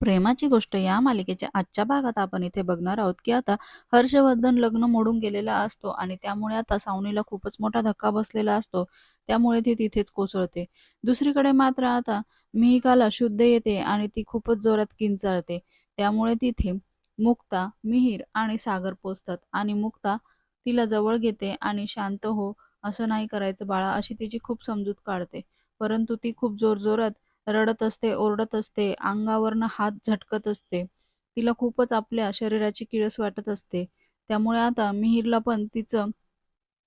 प्रेमाची गोष्ट या मालिकेच्या आजच्या भागात आपण इथे बघणार आहोत की आता हर्षवर्धन लग्न मोडून गेलेला असतो आणि त्यामुळे आता सावनीला खूपच मोठा धक्का बसलेला असतो. त्यामुळे ती तिथेच कोसळते. दुसरीकडे मात्र आता मिहिकाला शुद्ध येते आणि ती खूपच जोरात किंचाळते. त्यामुळे तिथे मुक्ता मिहीर आणि सागर पोचतात आणि मुक्ता तिला जवळ घेते आणि शांत हो असं नाही करायचं बाळा अशी तिची खूप समजूत काढते. परंतु ती खूप जोरजोरात रडत असते ओरडत असते अंगावरनं हात झटकत असते. तिला खूपच आपल्या शरीराची किळस वाटत असते. त्यामुळे आता मिहीरला पण तिचं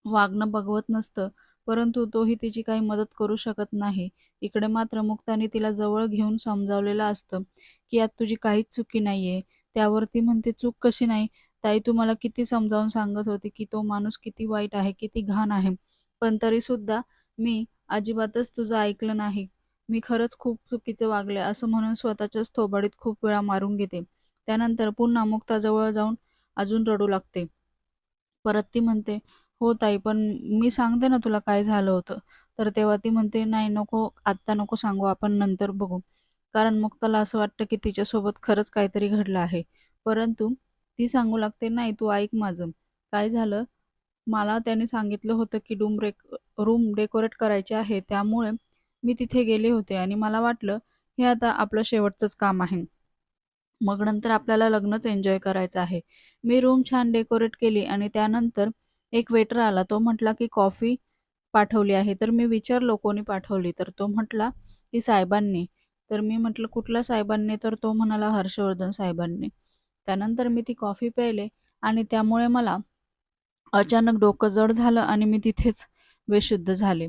वागणं बघवत नसतं परंतु तोही तिची काही मदत करू शकत नाही. इकडे मात्र मुक्ताने तिला जवळ घेऊन समजावलेलं असतं की यात तुझी काहीच चुकी नाहीये. त्यावर ती म्हणते चूक कशी नाही? ताई तुम्हाला किती समजावून सांगत होती की तो माणूस किती वाईट आहे किती घाण आहे. पण तरी सुद्धा मी अजिबातच तुझं ऐकलं नाही. मी खरंच खूप चुकीचं वागले असं म्हणून स्वतःच्याच थोबाडीत खूप वेळा मारून घेते. त्यानंतर पुन्हा मुक्ताजवळ जाऊन अजून रडू लागते. परत ती म्हणते हो ताई पण मी सांगते ना तुला काय झालं होतं. तर तेव्हा ती म्हणते नाही नको आत्ता नको सांगू आपण नंतर बघू. कारण मुक्ताला असं वाटतं की तिच्यासोबत खरंच काहीतरी घडलं आहे. परंतु ती सांगू लागते नाही तू ऐक माझं. काय झालं? मला त्याने सांगितलं होतं की रूम रेक रूम डेकोरेट करायची आहे त्यामुळे मी तिथे गेले होते आणि मला वाटलं हे आता आपलं शेवटचंच काम आहे. मग नंतर आपल्याला लग्नच एन्जॉय करायचं आहे. मी रूम छान डेकोरेट केली आणि त्यानंतर एक वेटर आला. तो म्हटला की कॉफी पाठवली आहे. तर मी विचारलो कोणी पाठवली. तर तो म्हटला की साहेबांनी. तर मी म्हटलं कुठल्या साहेबांनी? तर तो म्हणाला हर्षवर्धन साहेबांनी. त्यानंतर मी ती कॉफी प्यायले आणि त्यामुळे मला अचानक डोकं जड झालं आणि मी तिथेच बेशुद्ध झाले.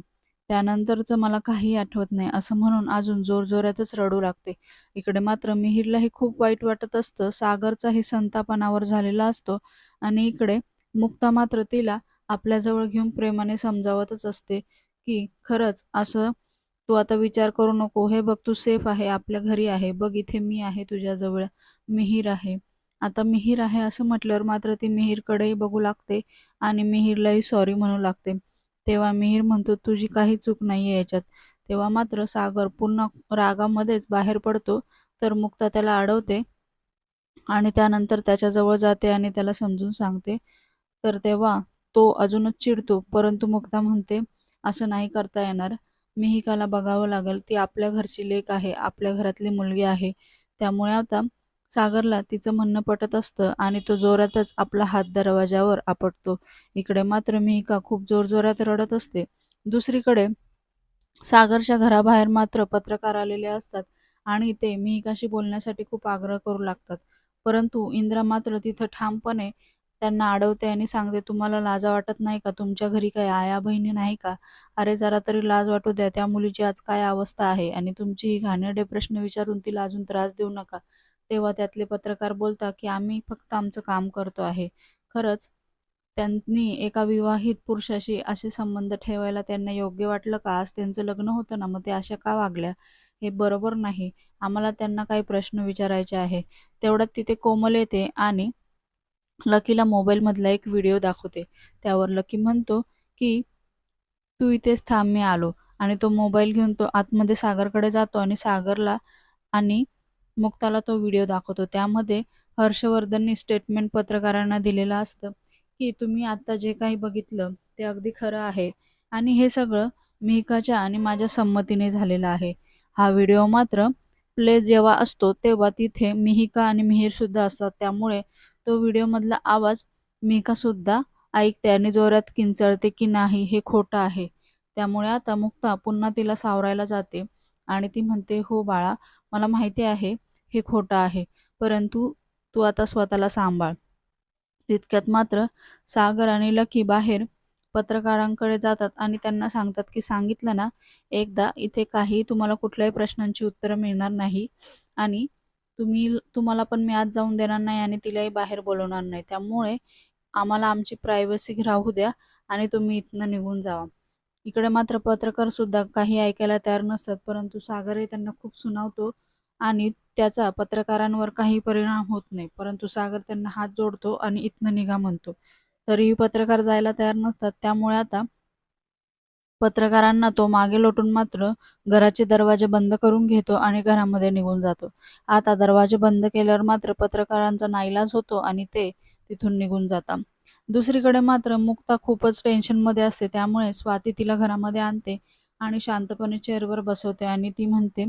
त्यानंतरचं मला काही आठवत नाही. असं म्हणून अजून जोरजोरातच रडू लागते. इकडे मात्र मिहिरलाही खूप वाईट वाटत असतं. सागरचाही संतापनावर झालेला असतो आणि इकडे मुक्ता मात्र तिला आपल्याजवळ घेऊन प्रेमाने समजावतच असते की खरंच असं तू आता विचार करू नको. हे बघ तू सेफ आहे आपल्या घरी आहे. बघ इथे मी आहे तुझ्याजवळ मिहीर आहे. आता मिहीर आहे असं म्हटल्यावर मात्र ती मिहीरकडेही बघू लागते आणि मिहीरलाही सॉरी म्हणू लागते. तेव्हा मिहीर म्हणतो तुझी काही चूक नाही आहे याच्यात. तेव्हा मात्र सागर पुन्हा रागामध्येच बाहेर पडतो तर मुक्ता त्याला अडवते आणि त्यानंतर त्याच्याजवळ जाते आणि त्याला समजून सांगते. तर तेव्हा तो अजूनच चिडतो परंतु मुक्ता म्हणते असं नाही करता येणार. मिहिकाला बघावं लागेल. ती आपल्या घरची लेक आहे. आपल्या घरातली मुलगी आहे. त्यामुळे आता सागरला तिचं म्हणणं पटत असतं आणि तो जोरातच आपला हात दरवाजावर आपटतो. इकडे मात्र मिहिका खूप जोरजोरात रडत असते. दुसरीकडे सागरच्या घराबाहेर मात्र पत्रकार आलेले असतात आणि ते मिहिकाशी बोलण्यासाठी खूप आग्रह करू लागतात. परंतु इंद्रा मात्र तिथं ठामपणे त्यांना अडवते आणि सांगते तुम्हाला लाजा वाटत नाही का? तुमच्या घरी काही आया बहिणी नाही का? अरे जरा तरी लाज वाटू द्या. त्या मुलीची आज काय अवस्था आहे? आणि तुमची ही घाणेरडे प्रश्न विचारून तिला अजून त्रास देऊ नका. तेव्हा त्यातले पत्रकार बोलतात की आम्ही फक्त आमचं काम करतो आहे. खरंच त्यांनी एका विवाहित पुरुषाशी असे संबंध ठेवायला त्यांना योग्य वाटलं का? आज त्यांचं लग्न होतं ना मग ते अशा का वागल्या? हे बरोबर नाही. आम्हाला त्यांना काही प्रश्न विचारायचे आहे. तेवढ्यात तिथे कोमल येते आणि लकीला मोबाईलमधला एक व्हिडिओ दाखवते. त्यावर लकी म्हणतो की तू इथेच थांब मी आलो. आणि तो मोबाईल घेऊन तो आतमध्ये सागरकडे जातो आणि सागरला आणि मुक्ताला तो व्हिडिओ दाखवतो. त्यामध्ये हर्षवर्धननी स्टेटमेंट पत्रकारांना दिलेलं असतं की तुम्ही आत्ता जे काही बघितलं ते अगदी खरं आहे आणि हे सगळं मिहिकाच्या आणि माझ्या संमतीने झालेलं आहे. हा व्हिडिओ मात्र प्ले जेव्हा असतो तेव्हा तिथे मिहिका आणि मिहीरसुद्धा असतात. त्यामुळे तो व्हिडिओमधला आवाज मिहिकासुद्धा ऐकते आणि जोरात किंचळते की नाही हे खोटं आहे. त्यामुळे आता मुक्ता पुन्हा तिला सावरायला जाते आणि ती म्हणते हो बाळा मला माहिती आहे हे खोटं आहे. परंतु तू आता स्वतःला सांभाळ. तितक्यात मात्र सागर आणि लकी बाहेर पत्रकारांकडे जातात आणि त्यांना सांगतात की सांगितलं ना एकदा इथे काही तुम्हाला कुठल्याही प्रश्नांची उत्तरं मिळणार नाही आणि तुम्ही तुम्हाला पण मी आज जाऊन देणार नाही आणि तिलाही बाहेर बोलवणार नाही. त्यामुळे आम्हाला आमची प्रायव्हसी राहू द्या आणि तुम्ही इथनं निघून जावा. इकडे मात्र पत्रकार सुद्धा काही ऐकायला तयार नसतात परंतु सागरही त्यांना खूप सुनावतो आणि त्याचा पत्रकारांवर काही परिणाम होत नाही. परंतु सागर त्यांना हात जोडतो आणि इथनं निघा म्हणतो. तरीही पत्रकार जायला तयार नसतात. त्यामुळे आता पत्रकारांना तो मागे लोटून मात्र घराचे दरवाजे बंद करून घेतो आणि घरामध्ये निघून जातो. आता दरवाजे बंद केल्यावर मात्र पत्रकारांचा नाईलाज होतो आणि ते तिथून निघून जातात. दुसरीकडे मात्र मुक्ता खूपच टेन्शनमध्ये असते. त्यामुळे स्वाती तिला घरामध्ये आणते आणि शांतपणे चेअरवर बसवते आणि ती म्हणते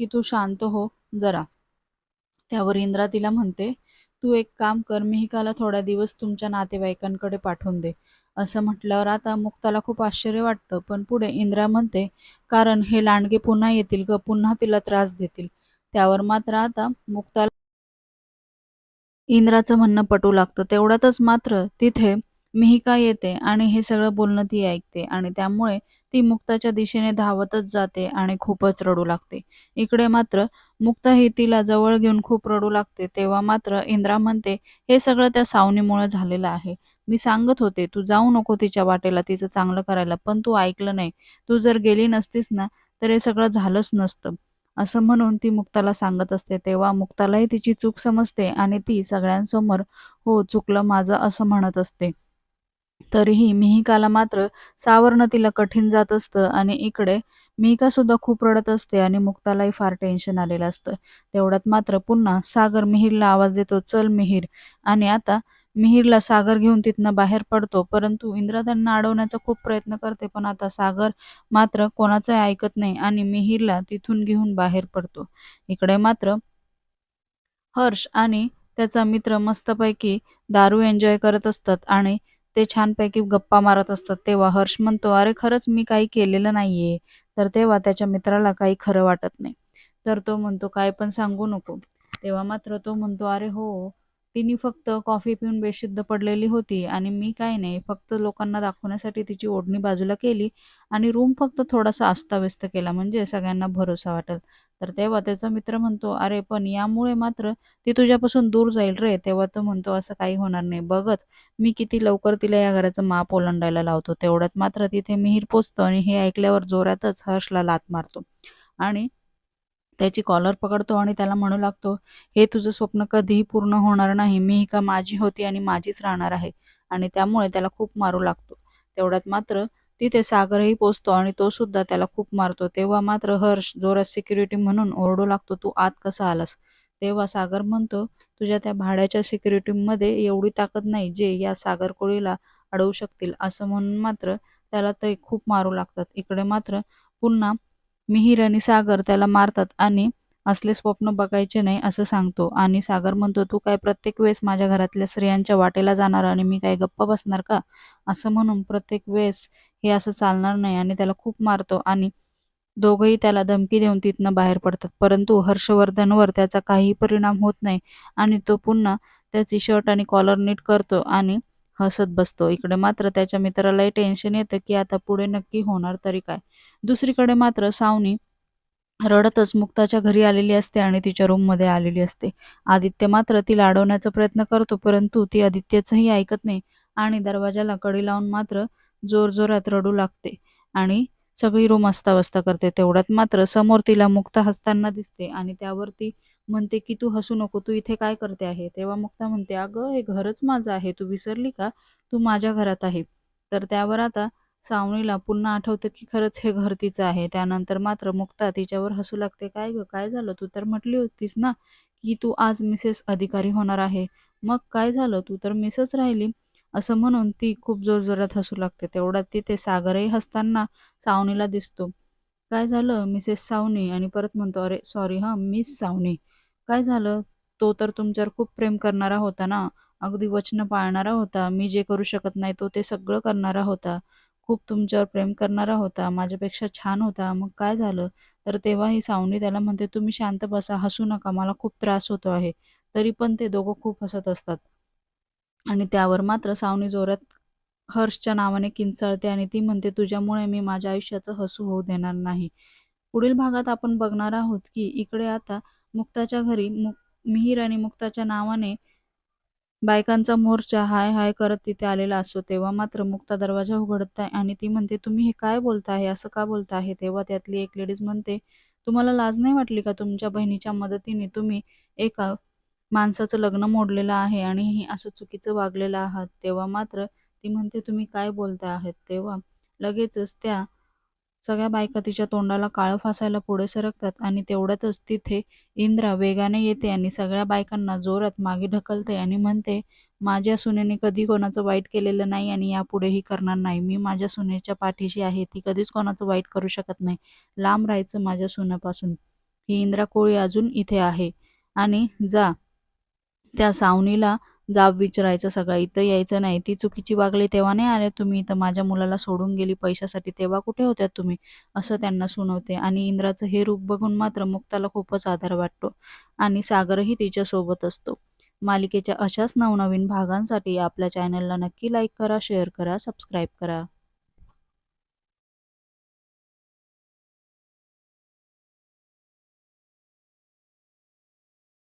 की तू शांत हो जरा. त्यावर इंद्रा तिला म्हणते तू एक काम कर मिहिकाला थोड्या दिवस तुमच्या नातेवाईकांकडे पाठवून दे. असं म्हटल्यावर आता मुक्ताला खूप आश्चर्य वाटतं. पण पुढे इंद्रा म्हणते कारण हे लांडगे पुन्हा येतील ग पुन्हा तिला त्रास देतील. त्यावर मात्र आता मुक्ताला इंद्राचं म्हणणं पटू लागतं. तेवढ्यातच मात्र तिथे मिहिका येते आणि हे सगळं बोलणं ती ऐकते आणि त्यामुळे ती मुक्ताच्या दिशेने धावतच जाते आणि खूपच रडू लागते. इकडे मात्र मुक्ता ही तिला जवळ घेऊन खूप रडू लागते. तेव्हा मात्र इंद्रा म्हणते हे सगळं त्या सावनीमुळे झालेलं आहे. मी सांगत होते तू जाऊ नको तिच्या वाटेला तिचं चांगलं करायला पण तू ऐकलं नाही. तू जर गेली नसतीस ना तर हे सगळं झालंच नसतं. असं म्हणून ती मुक्ताला सांगत असते. तेव्हा मुक्तालाही तिची चूक समजते आणि ती सगळ्यांसमोर हो चुकलं माझं असं म्हणत असते. तरीही मिहिकाला मात्र सावरणं तिला कठीण जात असतं आणि इकडे मिहिका सुद्धा खूप रडत असते आणि मुक्तालाही फार टेन्शन आलेलं असतं. तेवढ्यात मात्र पुन्हा सागर मिहिरला आवाज देतो चल मिहीर. आणि आता मिहीरला सागर घेऊन तिथनं बाहेर पडतो परंतु इंद्रा त्यांना अडवण्याचा खूप प्रयत्न करते पण आता सागर मात्र कोणाचंही ऐकत नाही आणि मिहीरला तिथून घेऊन बाहेर पडतो. इकडे मात्र हर्ष आणि त्याचा मित्र मस्तपैकी दारू एन्जॉय करत असतात आणि ते छानपैकी गप्पा मारत असतात. तेव्हा हर्ष म्हणतो अरे खरंच मी काही केलेलं नाहीये. तर तेव्हा त्याच्या मित्राला काही खरं वाटत नाही. तर तो म्हणतो काय पण सांगू नको. तेव्हा मात्र तो म्हणतो अरे हो तिने फक्त कॉफी पिऊन बेशुद्ध पडलेली होती आणि मी काय नाही फक्त लोकांना दाखवण्यासाठी तिची ओढणी बाजूला केली आणि रूम फक्त थोडासा अस्ताव्यस्त केला म्हणजे सगळ्यांना भरोसा वाटेल. तर तेव्हा त्याचा मित्र म्हणतो अरे पण यामुळे मात्र ती तुझ्यापासून दूर जाईल रे. तेव्हा तो म्हणतो असं काही होणार नाही. बघत मी किती लवकर तिला या घराचं माप ओलांडायला लावतो. तेवढ्यात मात्र तिथे मिहीर पोचतो आणि हे ऐकल्यावर जोरातच हर्षला लात मारतो आणि त्याची कॉलर पकडतो आणि त्याला म्हणू लागतो हे तुझं स्वप्न कधीही पूर्ण होणार नाही. मी ही का माझी होती आणि माझीच राहणार आहे. आणि त्यामुळे त्याला खूप मारू लागतो. तेवढ्यात मात्र तिथे सागरही पोचतो आणि तो सुद्धा त्याला खूप मारतो. तेव्हा मात्र हर्ष जोरात सिक्युरिटी म्हणून ओरडू लागतो तू आत कसा आलास? तेव्हा सागर म्हणतो तुझ्या त्या भाड्याच्या सिक्युरिटीमध्ये एवढी ताकद नाही जे या सागर कोळीला अडवू शकतील. असं म्हणून मात्र त्याला ते खूप मारू लागतात. इकडे मात्र पुन्हा मिहीर आणि सागर त्याला मारतात आणि असले स्वप्न बघायचे नाही असं सांगतो. आणि सागर म्हणतो तू काय प्रत्येक वेळेस माझ्या घरातल्या स्त्रियांच्या वाटेला जाणार आणि मी काय गप्पा बसणार का? असं म्हणून प्रत्येक वेळेस हे असं चालणार नाही आणि त्याला खूप मारतो आणि दोघंही त्याला धमकी देऊन तिथनं बाहेर पडतात. परंतु हर्षवर्धनवर त्याचा काही परिणाम होत नाही आणि तो पुन्हा त्याची शर्ट आणि कॉलर नीट करतो आणि हसत बसतो. इकडे मात्र त्याच्या मित्रालाही टेन्शन येतं की आता पुढे नक्की होणार तरी काय? दुसरीकडे मात्र सावनी रडतच मुक्ताच्या घरी आलेली असते आणि तिच्या रूममध्ये आलेली असते. आदित्य मात्र तिला अडवण्याचा प्रयत्न करतो परंतु ती आदित्यचंही ऐकत नाही आणि दरवाजाला कडी लावून मात्र जोरजोरात रडू लागते आणि सगळी रूम अस्ताव्यस्त करते. तेवढ्यात मात्र समोर तिला मुक्ता हसताना दिसते आणि त्यावर ती म्हणते की तू हसू नको तू इथे काय करते आहे? तेव्हा मुक्ता म्हणते अगं हे घरच माझं आहे तू विसरली का? तू माझ्या घरात आहे. तर त्यावर आता सावणीला पुन्हा आठवतं की खरंच हे घर तिचं आहे. त्यानंतर मात्र मुक्ता तिच्यावर हसू लागते. काय ग काय झालं? तू तर म्हटली होतीस ना की तू आज मिसेस अधिकारी होणार आहे. मग काय झालं? तू तर मिसच राहिली. असं म्हणून ती खूप जोरजोरात हसू लागते. तेवढ्यात तिथे सागरही हसताना सावनीला दिसतो. काय झालं मिसेस सावनी? आणि परत म्हणतो अरे सॉरी हां मिस सावनी. काय झालं? तो तर तुमच्यावर खूप प्रेम करणारा होता ना? अगदी वचनं पाळणारा होता. मी जे करू शकत नाही तो ते सगळं करणारा होता. खूप तुमच्यावर प्रेम करणारा होता. माझ्यापेक्षा छान होता. मग काय झालं? तर तेव्हा ही सावनी त्याला म्हणते तुम्ही शांत बसा. हसू नका. मला खूप त्रास होतो आहे. तरी पण ते दोघं खूप हसत असतात. आणि त्यावर मात्र सावनी जोरात हर्षच्या नावाने किंचाळते आणि ती म्हणते तुझ्यामुळे मी माझ्या आयुष्याचं हसू होऊ देणार नाही. पुढील भागात आपण बघणार आहोत की इकडे आता मुक्ताच्या घरी मुक मिहीर आणि मुक्ताच्या नावाने बायकांचा मोर्चा हाय हाय करत तिथे आलेला असतो. तेव्हा मात्र मुक्ता दरवाजा उघडत आहे आणि ती म्हणते तुम्ही हे काय बोलताय? असं का बोलताय? तेव्हा त्यातली एक लेडीज म्हणते तुम्हाला लाज नाही वाटली का? तुमच्या बहिणीच्या मदतीने तुम्ही एका माणसाचं लग्न मोडलेलं आहे आणि हे असं चुकीचं वागलेलं आहात. तेव्हा मात्र ती म्हणते तुम्ही काय बोलता आहात? तेव्हा लगेचच त्या सगळ्या बायका तिच्या तोंडाला काळं फासायला पुढे सरकतात आणि तेवढ्यातच तिथे इंद्रा वेगाने येते आणि सगळ्या बायकांना जोरात मागे ढकलते आणि म्हणते माझ्या सुनेने कधी कोणाचं वाईट केलेलं नाही आणि यापुढेही करणार नाही. मी माझ्या सुनेच्या पाठीशी आहे. ती कधीच कोणाचं वाईट करू शकत नाही. लांब राहायचं माझ्या सुनापासून ही इंद्रा कोळी अजून इथे आहे. आणि जा. त्या सावनीला जाब विचारायचं सगळं इथं यायचं नाही. ती चुकीची वागली तेव्हा नाही आले तुम्ही. इथं माझ्या मुलाला सोडून गेली पैशासाठी तेव्हा कुठे होत्या तुम्ही? असं त्यांना सुनवते. आणि इंद्राचं हे रूप बघून मात्र मुक्ताला खूपच आधार वाटतो. आणि सागरही तिच्यासोबत असतो. मालिकेच्या अशाच नवनवीन भागांसाठी आपल्या चॅनलला नक्की लाईक करा शेअर करा सबस्क्राईब करा.